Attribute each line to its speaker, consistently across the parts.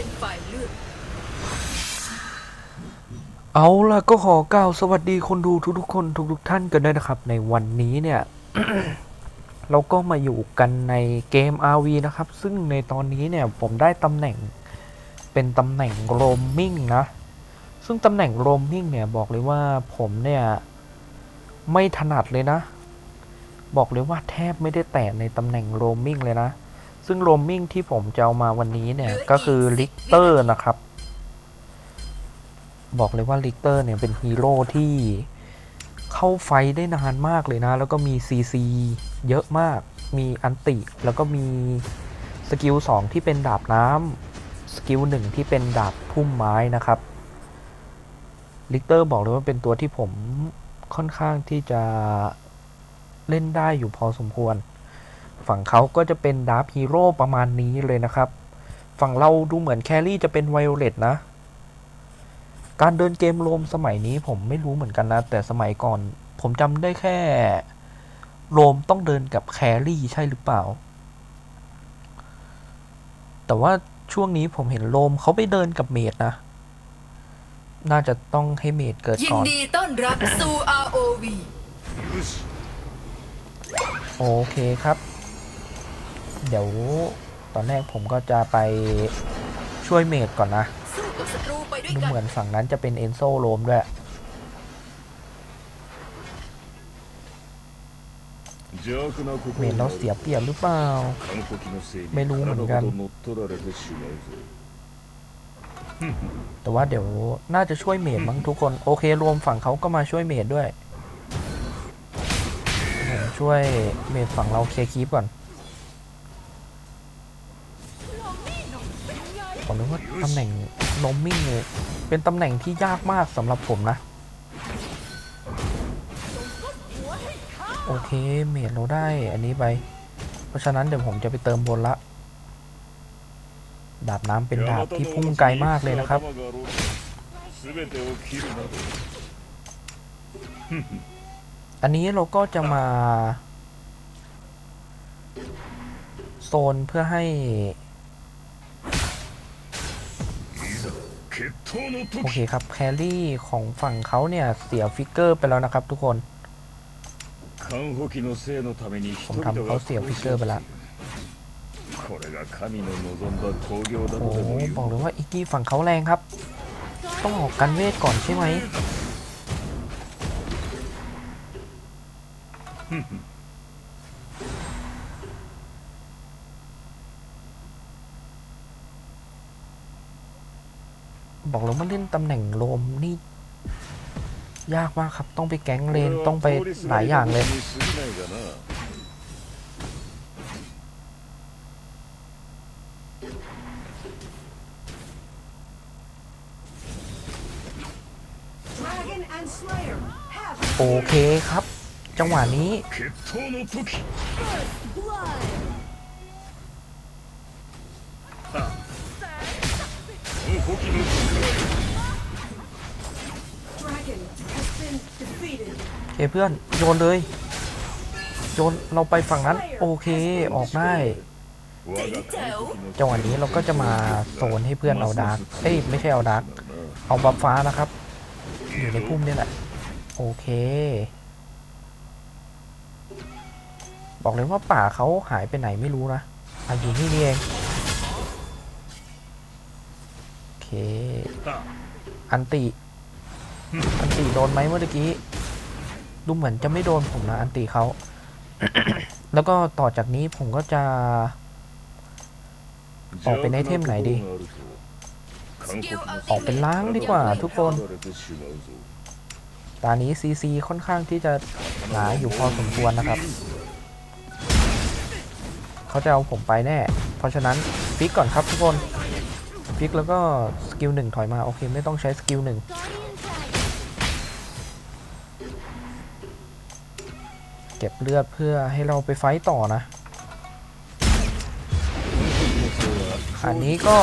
Speaker 1: เป็นฝ่ายเลือก
Speaker 2: เอาล่ะก็ขอกล่าวสวัสดีคนดูทุกๆคนทุกๆท่านกันด้วยนะครับ ในวันนี้เนี่ย เราก็มาอยู่กันในเกม RV นะครับ ซึ่งในตอนนี้เนี่ยผมได้ตำแหน่งเป็นตำแหน่งโรมมิ่งนะ ซึ่งตำแหน่งโรมมิ่งเนี่ยบอกเลยว่าผมเนี่ยไม่ถนัดเลยนะ บอกเลยว่าแทบไม่ได้แตะในตำแหน่งโรมมิ่งเลยนะ ซึ่งโรมมิ่งที่ผมจะเอามาวันนี้เนี่ย ก็คือลิกเตอร์นะครับ บอกเลยว่าลิกเตอร์เนี่ยเป็นฮีโร่ที่เข้าไฟได้นานมากเลยนะ แล้วก็มีซีซีเยอะมาก มีอันติ แล้วก็มีสกิล2ที่เป็นดาบน้ำสกิล1ที่เป็นดาบพุ่มไม้นะครับลิกเตอร์บอกเลยว่าเป็นตัวที่ผมค่อนข้างที่จะเล่นได้อยู่พอสมควร ฝั่งเขาก็จะเป็นดาร์ฟฮีโร่ประมาณนี้เลยนะครับ ฝั่งเราดูเหมือนแครี่จะเป็นไวโอเลตนะ การเดินเกมโรมสมัยนี้ผมไม่รู้เหมือนกันนะ แต่สมัยก่อนผมจำได้แค่โรมต้องเดินกับแครี่ใช่หรือเปล่า แต่ว่าช่วงนี้ผมเห็นโรมเขาไปเดินกับเมดนะ น่าจะต้องให้เมดเกิด
Speaker 1: ยิน
Speaker 2: ก่อน
Speaker 1: ดีต้อนรับสู่ ROV
Speaker 2: โอเคครับ เดี๋ยวตอนแรกผมก็จะไปช่วยเมดก่อนนะ
Speaker 1: ดู
Speaker 2: เหมือนฝั่งนั้นจะเป็นเอนโซโรมด้วยเมนเราเสียเปรียบหรือเปล่า ไม่รู้เหมือนกัน แต่ว่าเดี๋ยวน่าจะช่วยเมดมั้งทุกคน โอเค รวมฝั่งเขาก็มาช่วยเมดด้วย ช่วยเมดฝั่งเราเคลียร์คีปก่อน อนเลว่าตำแหน่งนอมมิ่งเเป็นตำแหน่งที่ยากมากสำหรับผมนะ โอเคเมดเราได้อันนี้ไป เพราะฉะนั้นเดี๋ยวผมจะไปเติมบนละ ดาบน้ำเป็นดาบที่พุ่งไกลมากเลยนะครับอันนี้เราก็จะมา โซนเพื่อให้ โอเคครับแคลรี่ของฝั่งเขาเนี่ย เสียฟิกเกอร์ไปแล้วนะครับทุกคนผมทำเขาเสียฟิกเกอร์ไปแล้วโอ้บอกเลยว่าอิกกี้ฝั่งเขาแรงครับ ต้องออกกันเวทก่อนใช่ไหม บอกแล้วว่าเล่นตำแหน่งลมนี่ ยากมากครับต้องไปแก๊งเลนต้องไปหลายอย่างเลยโอเคครับ จังหวะนี้ โอเคเพื่อนโยนเลย โยนเราไปฝั่งนั้น โอเคออกได้จังหวะนี้เราก็จะมาโซนให้เพื่อนเอาดาร์กเอ้ยไม่ใช่เอาดาร์กเอาบัฟฟ้านะครับ อยู่ในพุ่มนี่แหละ โอเค บอกเลยว่าป่าเขาหายไปไหนไม่รู้นะอาอยู่ที่นี่เองโอเค อันติ อันติโดนไหมเมื่อกี้ ดูเหมือนจะไม่โดนผมนะอันติเขา แล้วก็ต่อจากนี้ผมก็จะ ออกเป็นไอเทมไหนดี ออกเป็นล้างดีกว่าทุกคนตอนนี้ซีซีค่อนข้างที่จะหนาอยู่พอสมควรนะครับ เขาจะเอาผมไปแน่ เพราะฉะนั้นฟิกก่อนครับทุกคนฟิกแล้วก็สกิลหนึ่งถอยมา โอเค ไม่ต้องใช้สกิลหนึ่ง เก็บเลือดเพื่อให้เราไปไฟต่อนะ อันนี้ก็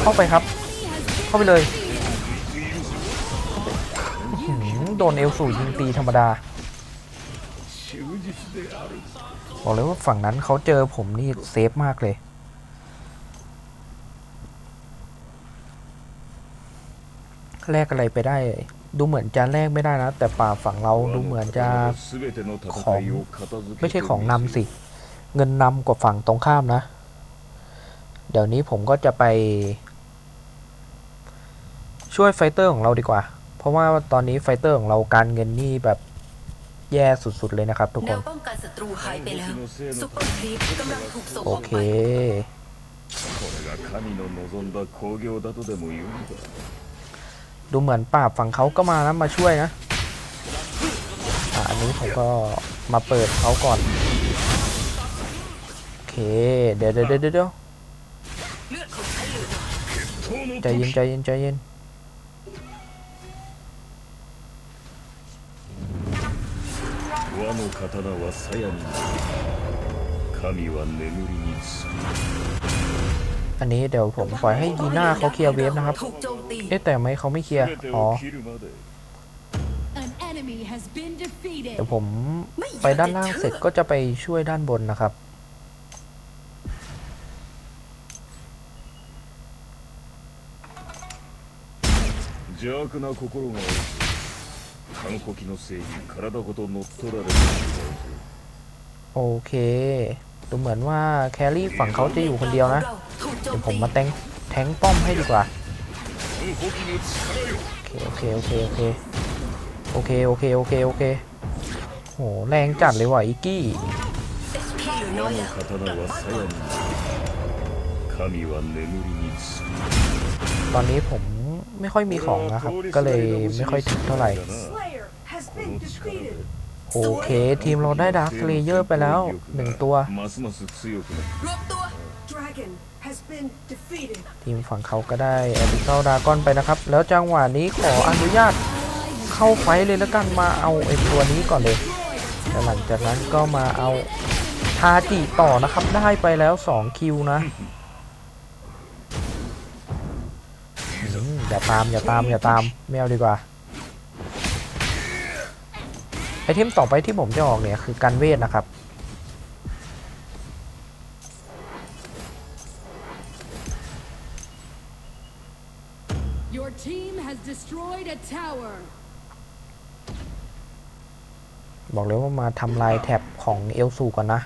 Speaker 2: เข้าไปครับ เข้าไปเลยโดนเอลสูยิงตีธรรมดาบอกเลยว่าฝั่งนั้นเขาเจอผมนี่เซฟมากเลย แลกอะไรไปได้ ดูเหมือนจะแลกไม่ได้นะ แต่ป่าฝั่งเราดูเหมือนจะ
Speaker 3: ของ
Speaker 2: ไม่ใช่ของนำสิ เงินนำกว่าฝั่งตรงข้ามนะ เดี๋ยวนี้ผมก็จะไป ช่วยไฟเตอร์ของเราดีกว่า เพราะว่าตอนนี้ไฟเตอร์ของเราการเงินนี่แบบแย่สุดๆเลยนะครับทุกคนโอเค ดูเหมือนป่าบฝั่งเขาก็มานะมาช่วยนะ อ่ะอันนี้ผมก็มาเปิดเขาก่อน โอเค เดี๋ยวเดี๋ยวเดี๋ยวเดี๋ยว
Speaker 1: เลือดของฉันเหลือน้อย
Speaker 2: ใจเย็นใจเย็นใจเย็น
Speaker 3: 和の刀は鞘になる神は眠りにつく
Speaker 2: อันนี้เดี๋ยวผมปล่อยให้ยีน่าเขาเคลียร์เวฟนะครับ
Speaker 1: ถูกโจมตี
Speaker 2: เอ๊ะแต่ไม่เขาไม่เคลียร์
Speaker 3: 全て
Speaker 2: อ๋อ
Speaker 3: を切るまで
Speaker 4: An enemy has been defeated.
Speaker 2: เดี๋ยวผมไปด้านล่างเสร็จก็จะไปช่วยด้านบนนะครับ
Speaker 3: 邪悪な心があるぞ韓国のせいに体ごと乗っ取られてしまうぞ
Speaker 2: โอเค ดูเหมือนว่าแครี่ฝั่งเขาจะอยู่คนเดียวนะ
Speaker 1: ถูกโจ
Speaker 2: เดี๋ยวผม
Speaker 1: มา
Speaker 2: แทงแทงป้อมให้ดีกว่า โอเคโอเคโอเคโอเคโอเคโอเคโอเคโอเหแรงจัดเลยว่ะอิกี้ตอนนี้ผมไม่ค่อยมีของนะครับ ก็เลยไม่ค่อยถึงเท่าไหร่โอเค ทีมเราได้ดาร์คเลเยอร์ไปแล้วหนึ่งตัว ทีมฝั่งเขาก็ได้อดิเคิลดากอนไปนะครับ แล้วจังหวะนี้ขออนุญาตเข้าไฟเลยแล้วกันมาเอาไอ้ตัวนี้ก่อนเลยแล้วหลังจากนั้นก็มาเอาทาจิต่อนะครับ ได้ไปแล้ว 2 คิวนะ อย่าตามอย่าตามอย่าตามแมวดีกว่า ไอเทมต่อไปที่ผมจะออกเนี่ยคือการเวทนะครับ
Speaker 4: destroyed a tower.
Speaker 2: บอกเลยว่ามาทำลายแท็บของเอลซูก่อนนะ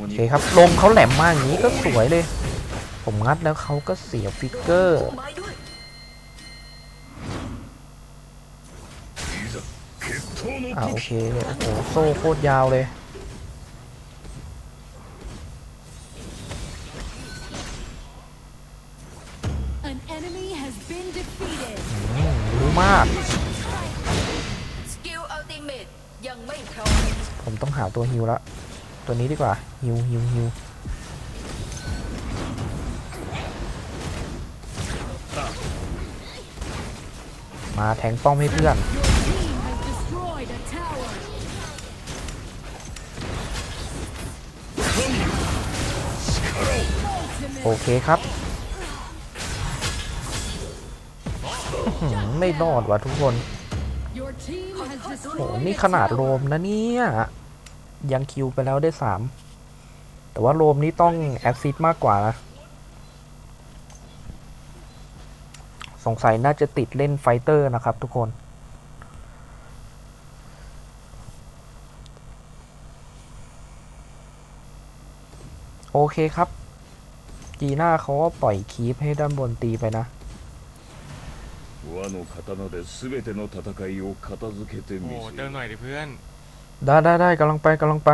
Speaker 2: โอเคครับ ลงเขาแหลมมากอย่างนี้ก็สวยเลย ผมงัดแล้วเขาก็เสียฟิกเกอร์อ่าโอเคโอ้โหโซ่โคตรยาวเลย
Speaker 1: ตั
Speaker 2: วฮิวละตัวนี้ดีกว่าฮิวฮิวฮิวมาแทงป้อมให้เพื่อนโอเคครับหือไม่รอดว่ะทุกคนโหนี่ขนาดโรมนะเนี่ย ยังคิวไปแล้วได้สามแต่ว่าโรมนี้ต้องแอคซิสมากกว่านะสงสัยน่าจะติดเล่นไฟเตอร์นะครับทุกคน โอเคครับ จีน่าเขาก็ปล่อยคีฟให้ด้านบนตีไปนะ
Speaker 5: โอ้เดิ
Speaker 3: น
Speaker 5: หน่อยดิเพื่อน
Speaker 2: ได้ได้ได้กำลังไปกำลังไป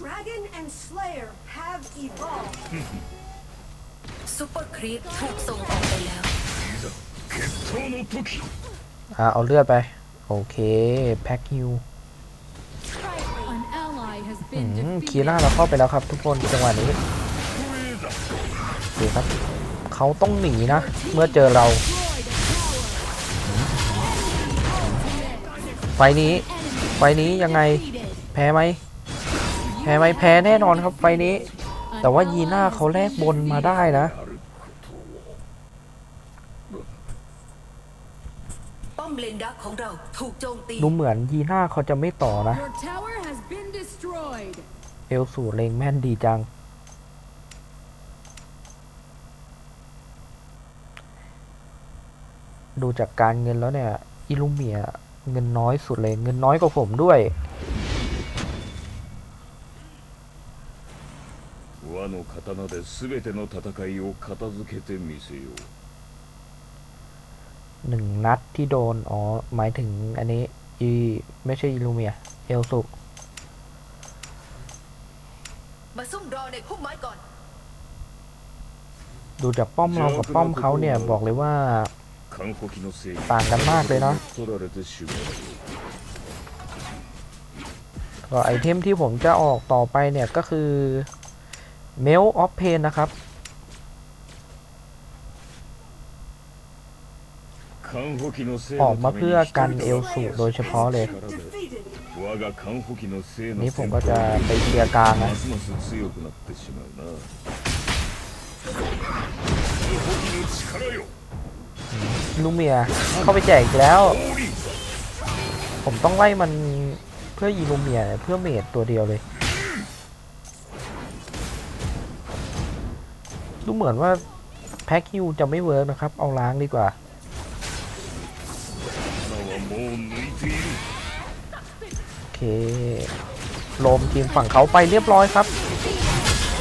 Speaker 6: Dragon and Slayer have evolved.
Speaker 1: ซุปเปอร์ครีปถูกส่งออกไปแล้ว
Speaker 3: 決闘の時
Speaker 2: อ่าเอาเลือดไป โอเค แพ็คฮิว
Speaker 4: An ally has
Speaker 2: อื
Speaker 4: been
Speaker 2: มคีร่า
Speaker 4: defeated.
Speaker 2: เราเข้าไปแล้วครับทุกคนจังหวะนี้
Speaker 3: これだ
Speaker 2: โอเคครับ เขาต้องหนีนะ เมื่อเจอเรา
Speaker 4: Destroyed
Speaker 2: ไฟนี้ ไฟนี้ยังไง
Speaker 4: Defeated.
Speaker 2: แพ้ไหม แพ้ไหมแพ้แน่นอนครับไฟนี้
Speaker 4: An
Speaker 2: แต่ว่า
Speaker 4: ally
Speaker 2: ยีน่า
Speaker 4: has
Speaker 2: เขาแลก
Speaker 4: been
Speaker 2: บนมา
Speaker 4: defeated.
Speaker 2: ได้นะ
Speaker 3: やる
Speaker 1: ป้อมเลนดักของเราถูกโจมตี
Speaker 2: ดูเหมือนยีน่าเขาจะไม่ต่อนะ
Speaker 4: Your tower has been destroyed.
Speaker 2: เอลสูเลงแม่นดีจัง ดูจากการเงินแล้วเนี่ย อิลูเมีย เงินน้อยสุดเลย เงินน้อยกว่าผมด้วย
Speaker 3: 和の刀で全ての戦いを片付けてみせよう
Speaker 2: หนึ่งนัดที่โดน อ๋อ หมายถึงอันนี้ อีไม่ใช่อิลูเมีย เอลสุ
Speaker 1: มาซุ่มรอในพุ่มไม้ก่อน
Speaker 2: ดูจากป้อมเรากับป้อมเขาเนี่ย บอกเลยว่า
Speaker 3: カンホキの正義
Speaker 2: ต่างกันมากเลย
Speaker 3: เนาะ
Speaker 2: ก็ไอเทมที่ผมจะออกต่อไปเนี่ยก็คือ Mel of Pain นะครับออกมาเพื่อกันเอลสูโดยเฉพาะเลย นี่ผมก็จะไปเคลียร์กลางนะ ลูเมียเข้าไปแจกอีกแล้ว ผมต้องไล่มันเพื่อยิงลูเมียเพื่อเมดตัวเดียวเลยดูเหมือนว่าแพ็กฮิวจะไม่เวิร์กนะครับ เอาล้างดีกว่า โอเคลมทีมฝั่งเขาไปเรียบร้อยครับ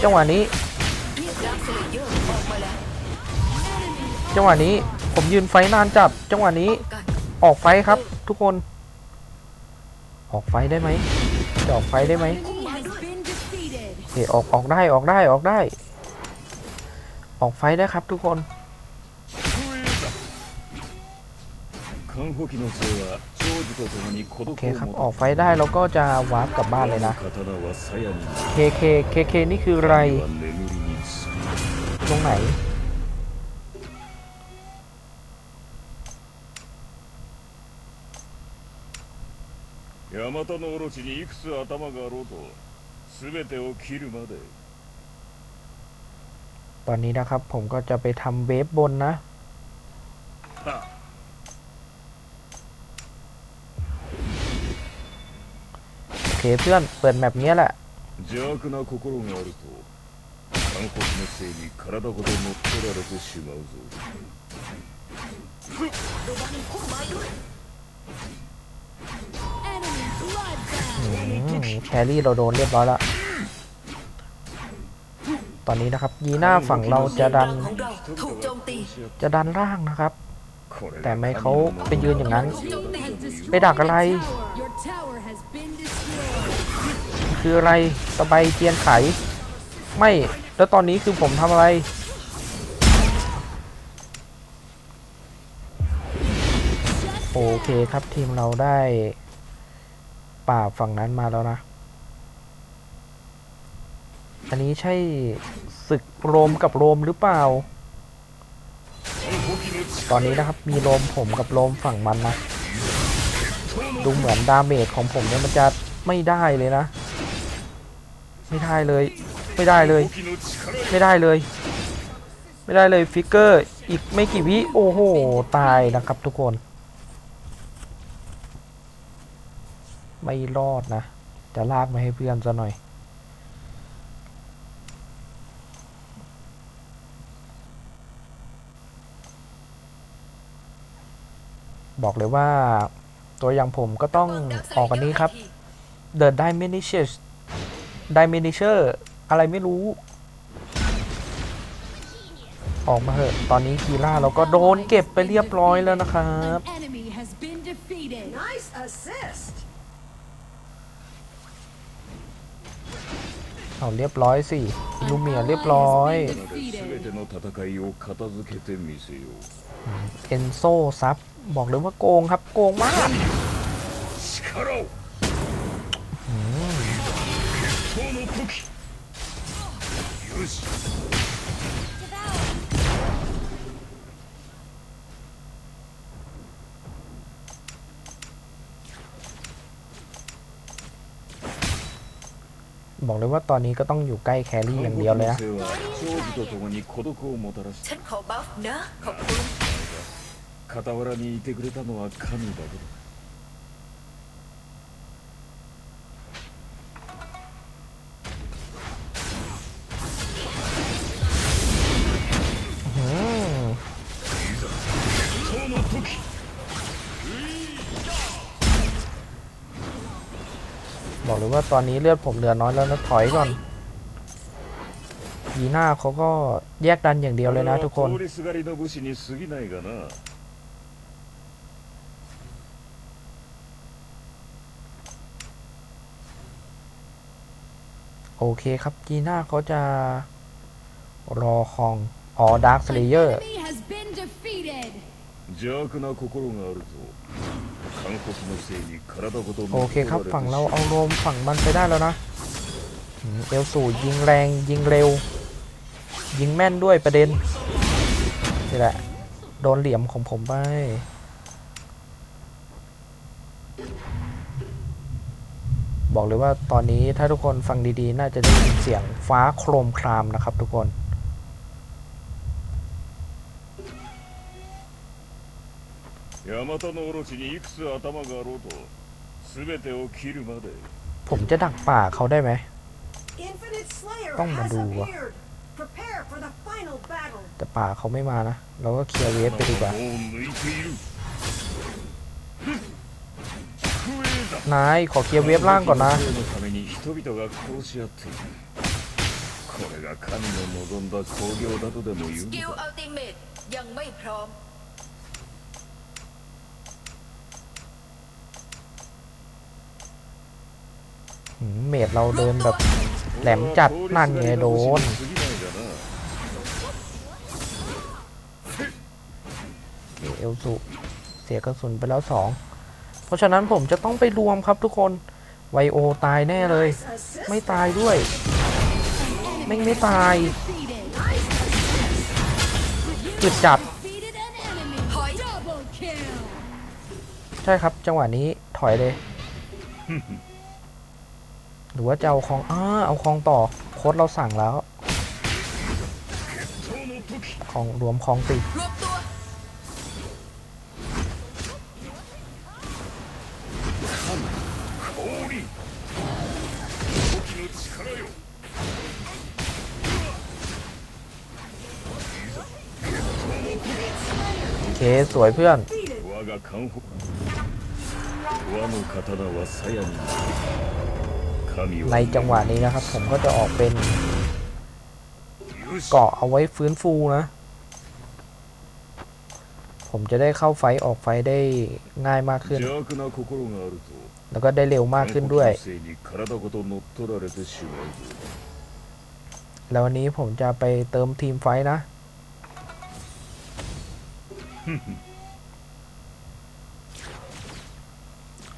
Speaker 2: จังหวะนี้ จังหวะนี้ ผมยืนไฟนานจับจังหวะนี้ออกไฟครับ ทุกคน ออกไฟได้ไหมจะออกไฟได้ไหมเฮ้ออกออกได้ออกได้ออกได้ ออกไฟได้ครับทุกคนโอเคครับออกไฟได้เราก็จะวาร์ปกลับบ้านเลยนะ
Speaker 3: เคเค
Speaker 2: เคเคนี่คืออะไร ตรงไหน
Speaker 3: ヤマタのオロチにいくつ頭があろうと全てを切るまで
Speaker 2: ตอนนี้นะครับ ผมก็จะไปทำเวฟบนนะ
Speaker 3: は
Speaker 2: โอเคเพื่อนเปิดแมปเนี้ยแหละ
Speaker 3: 邪悪な心があると韓国のせいに体ごと乗っ取られてしまうぞ
Speaker 2: แครี่เราโดนเรียบร้อยแล้ว ตอนนี้นะครับ ยีน่าฝั่งเราจะดัน
Speaker 1: จะ
Speaker 2: ดันร่างนะครับ แต่ไม่เขาไปยืนอย่างนั้น ไปดักอะไร คืออะไรตะไบเจียนไข ไม่ แล้วตอนนี้คือผมทำอะไรโอเคครับทีมเราได้ ป่าฝั่งนั้นมาแล้วนะ อันนี้ใช่ศึกโรมกับโรมหรือเปล่า ตอนนี้นะครับมีโรมผมกับโรมฝั่งมันนะ ดูเหมือนดาเมจของผมเนี่ยมันจะไม่ได้เลยนะ ไม่ได้เลย ไม่ได้เลย ไม่ได้เลย ไม่ได้เลยฟิกเกอร์ อีกไม่กี่วิ โอ้โห ตายนะครับทุกคน ไม่รอดนะ จะลากมาให้เพื่อนซะหน่อย บอกเลยว่าตัวอย่างผมก็ต้องออกอันนี้ครับ The Diminishes Diminisher อะไรไม่รู้ ออกมาเถอะ ตอนนี้คีร่าเราก็โดนเก็บไปเรียบร้อยแล้วนะครับ
Speaker 6: Nice assist.
Speaker 2: เอาเรียบร้อยสิลูเมียเรียบร้อยเอนโซซับบอกเลยว่าโกงครับโกงมาก บอกเลยว่าตอนนี้ก็ต้องอยู่ใกล้แครี่อย่างเดียวเลยนะ
Speaker 1: ฉันขอบัฟนะขอบคุณ
Speaker 2: บอกเลยว่าตอนนี้เลือดผมเหลือน้อยแล้วนะถอยก่อนยีน่าเขาก็แยกดันอย่างเดียวเลยนะทุกคน
Speaker 3: 通りすがりの武士に過ぎないがな
Speaker 2: โอเคครับจีน่าเขาจะรอคองอ๋อดาร์คสเล
Speaker 4: An
Speaker 2: เยอร์
Speaker 4: enemy has been defeated.
Speaker 3: 邪悪な心があるぞ
Speaker 2: โอเคครับฝั่งเราเอาโรมฝั่งมันไปได้แล้วนะเอลสูยิงแรงยิงเร็ว ยิงแม่นด้วยประเด็นนี่แหละโดนเหลี่ยมของผมไปบอกเลยว่าตอนนี้ถ้าทุกคนฟังดีๆ น่าจะได้ยินเสียงฟ้าโครมครามนะครับทุกคน
Speaker 3: 大和のオロチにいくつ頭があろうと全てを切るまで
Speaker 2: ผมจะดักป่าเขาได้ไหม
Speaker 6: Infinite Slayer
Speaker 2: Tông mà
Speaker 6: has
Speaker 2: đù à.
Speaker 6: appeared. Prepare for the final battle.
Speaker 2: แต่ป่าเขาไม่มานะ เราก็เคลียร์เวฟไปดีกว่า
Speaker 3: もう抜いている宿営だ
Speaker 2: นายขอเคลียร์เวฟล่างก่อนนะ
Speaker 3: のために人々が殺し合っているこれが神の望んだ興行だとでも言
Speaker 1: ส
Speaker 3: う
Speaker 1: กิล
Speaker 3: のか
Speaker 1: อัลติเมตยังไม่พร้อม
Speaker 2: เมดเราเดินแบบแหลมจัดนั่นไงโดนเอลสุเสียกระสุนไปแล้วสองเพราะฉะนั้นผมจะต้องไปรวมครับทุกคนไวโอตายแน่เลย ไม่ตายด้วย ไม่ไม่ตายจุดจับ ใช่ครับจังหวะนี้ถอยเลย รือว่าจะเอาคลองอ้าเอาคลองต่อ โค้ดเราสั่งแล้ว
Speaker 3: その時
Speaker 2: คลองรวมคลองติด
Speaker 1: รวมตัว
Speaker 3: 降臨時の力よ
Speaker 2: โอเค สวยเพื่อน
Speaker 6: Defeated.
Speaker 3: 我が監護和の刀は鞘に
Speaker 2: ในจังหวะนี้นะครับ ผมก็จะออกเป็นเกาะเอาไว้ฟื้นฟูนะ ผมจะได้เข้าไฟออกไฟได้ง่ายมากขึ้น แล้วก็ได้เร็วมากขึ้นด้วย แล้ววันนี้ผมจะไปเติมทีมไฟนะ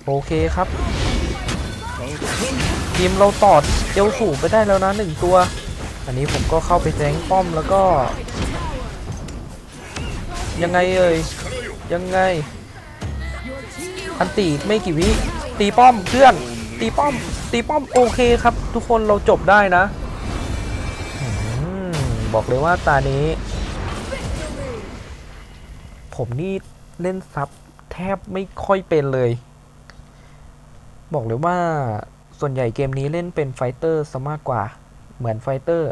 Speaker 2: โอเคครับ ทีมเราตอดเอลสูไปได้แล้วนะหนึ่งตัว อันนี้ผมก็เข้าไปแทงป้อมแล้วก็ ยังไงเอ่ยยังไง อันตีไม่กี่วิตีป้อมเพื่อนตีป้อม ตีป้อมโอเคครับ ทุกคนเราจบได้นะอบอกเลยว่าตานี้ ผมนี่เล่นซับแทบไม่ค่อยเป็นเลย บอกเลยว่า ส่วนใหญ่เกมนี้เล่นเป็นไฟเตอร์ซะมากกว่า เหมือนไฟเตอร์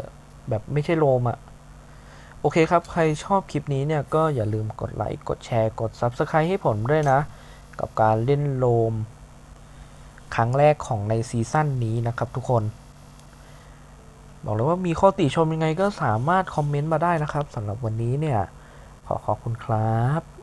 Speaker 2: แบบไม่ใช่โรมอะโอเคครับ ใครชอบคลิปนี้เนี่ยก็อย่าลืมกดไลค์ กดแชร์ กด Subscribe ให้ผมด้วยนะ กับการเล่นโรม ครั้งแรกของในซีซั่นนี้นะครับทุกคน บอกเลยว่ามีข้อติชมยังไงก็สามารถคอมเมนต์มาได้นะครับสำหรับวันนี้เนี่ย ขอขอบคุณครับ